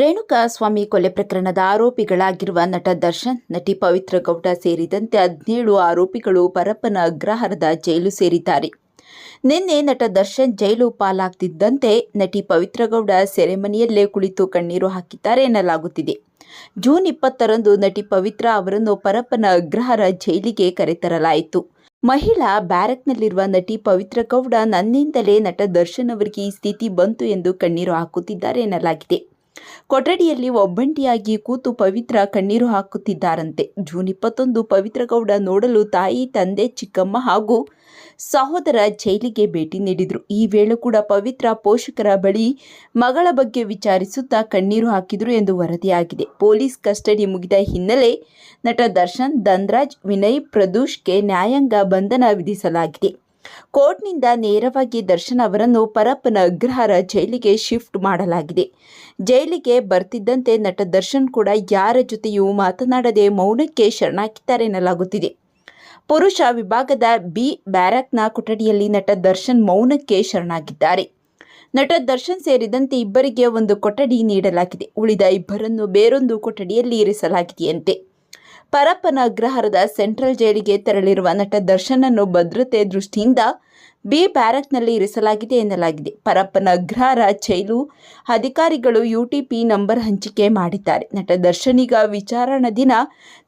ರೇಣುಕಾ ಸ್ವಾಮಿ ಕೊಲೆ ಪ್ರಕರಣದ ಆರೋಪಿಗಳಾಗಿರುವ ನಟ ದರ್ಶನ್, ನಟಿ ಪವಿತ್ರ ಗೌಡ ಸೇರಿದಂತೆ ಹದಿನೇಳು ಆರೋಪಿಗಳು ಪರಪ್ಪನ ಅಗ್ರಹಾರದ ಜೈಲು ಸೇರಿದ್ದಾರೆ. ನಿನ್ನೆ ನಟ ದರ್ಶನ್ ಜೈಲು ಪಾಲಾಗ್ತಿದ್ದಂತೆ ನಟಿ ಪವಿತ್ರ ಗೌಡ ಸೆರೆಮನೆಯಲ್ಲೇ ಕುಳಿತು ಕಣ್ಣೀರು ಹಾಕಿದ್ದಾರೆ ಎನ್ನಲಾಗುತ್ತಿದೆ. ಜೂನ್ ಇಪ್ಪತ್ತರಂದು ನಟಿ ಪವಿತ್ರ ಅವರನ್ನು ಪರಪ್ಪನ ಅಗ್ರಹಾರ ಜೈಲಿಗೆ ಕರೆತರಲಾಯಿತು. ಮಹಿಳಾ ಬ್ಯಾರಕ್ನಲ್ಲಿರುವ ನಟಿ ಪವಿತ್ರ ಗೌಡ ನನ್ನಿಂದಲೇ ನಟ ದರ್ಶನ್ ಅವರಿಗೆ ಈ ಸ್ಥಿತಿ ಬಂತು ಎಂದು ಕಣ್ಣೀರು ಹಾಕುತ್ತಿದ್ದಾರೆ ಎನ್ನಲಾಗಿದೆ. ಕೊಠಡಿಯಲ್ಲಿ ಒಬ್ಬಂಟಿಯಾಗಿ ಕೂತು ಪವಿತ್ರ ಕಣ್ಣೀರು ಹಾಕುತ್ತಿದ್ದಾರಂತೆ. ಜೂನ್ ಇಪ್ಪತ್ತೊಂದು ಪವಿತ್ರ ಗೌಡ ನೋಡಲು ತಾಯಿ, ತಂದೆ, ಚಿಕ್ಕಮ್ಮ ಹಾಗೂ ಸಹೋದರ ಜೈಲಿಗೆ ಭೇಟಿ ನೀಡಿದರು. ಈ ವೇಳೆ ಕೂಡ ಪವಿತ್ರ ಪೋಷಕರ ಬಳಿ ಮಗಳ ಬಗ್ಗೆ ವಿಚಾರಿಸುತ್ತಾ ಕಣ್ಣೀರು ಹಾಕಿದರು ಎಂದು ವರದಿಯಾಗಿದೆ. ಪೊಲೀಸ್ ಕಸ್ಟಡಿ ಮುಗಿದ ಹಿನ್ನೆಲೆ ನಟ ದರ್ಶನ್, ಧನ್ರಾಜ್, ವಿನಯ್, ಪ್ರದೂಷ್ಗೆ ನ್ಯಾಯಾಂಗ ಬಂಧನ ವಿಧಿಸಲಾಗಿದೆ. ಕೋರ್ಟ್ನಿಂದ ನೇರವಾಗಿ ದರ್ಶನ್ ಅವರನ್ನು ಪರಪ್ಪನ ಅಗ್ರಹಾರ ಜೈಲಿಗೆ ಶಿಫ್ಟ್ ಮಾಡಲಾಗಿದೆ. ಜೈಲಿಗೆ ಬರ್ತಿದ್ದಂತೆ ನಟ ದರ್ಶನ್ ಕೂಡ ಯಾರ ಜೊತೆಯೂ ಮಾತನಾಡದೆ ಮೌನಕ್ಕೆ ಶರಣಾಗಿದ್ದಾರೆ ಎನ್ನಲಾಗುತ್ತಿದೆ. ಪುರುಷ ವಿಭಾಗದ ಬಿ. ಬ್ಯಾರಕ್ನ ಕೊಠಡಿಯಲ್ಲಿ ನಟ ದರ್ಶನ್ ಮೌನಕ್ಕೆ ಶರಣಾಗಿದ್ದಾರೆ. ನಟ ದರ್ಶನ್ ಸೇರಿದಂತೆ ಇಬ್ಬರಿಗೆ ಒಂದು ಕೊಠಡಿ ನೀಡಲಾಗಿದೆ. ಉಳಿದ ಇಬ್ಬರನ್ನು ಬೇರೊಂದು ಕೊಠಡಿಯಲ್ಲಿ ಇರಿಸಲಾಗಿದೆಯಂತೆ. ಪರಪ್ಪನ ಅಗ್ರಹಾರದ ಸೆಂಟ್ರಲ್ ಜೈಲಿಗೆ ತೆರಳಿರುವ ನಟ ದರ್ಶನನ್ನು ಭದ್ರತೆ ದೃಷ್ಟಿಯಿಂದ ಬಿ ಬ್ಯಾರಕ್ನಲ್ಲಿ ಇರಿಸಲಾಗಿದೆ ಎನ್ನಲಾಗಿದೆ. ಪರಪ್ಪನ ಅಗ್ರಹಾರ ಜೈಲು ಅಧಿಕಾರಿಗಳು ಯುಟಿಪಿ ನಂಬರ್ ಹಂಚಿಕೆ ಮಾಡಿದ್ದಾರೆ. ನಟ ದರ್ಶನಿಗ ವಿಚಾರಣಾ ದಿನ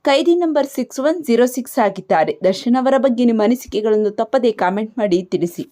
ಕೈದಿ number six one zero six ಆಗಿದ್ದಾರೆ. ದರ್ಶನ್ ಅವರ ಬಗ್ಗೆ ನಿಮ್ಮ ಅನಿಸಿಕೆಗಳನ್ನು ತಪ್ಪದೇ ಕಾಮೆಂಟ್ ಮಾಡಿ ತಿಳಿಸಿ.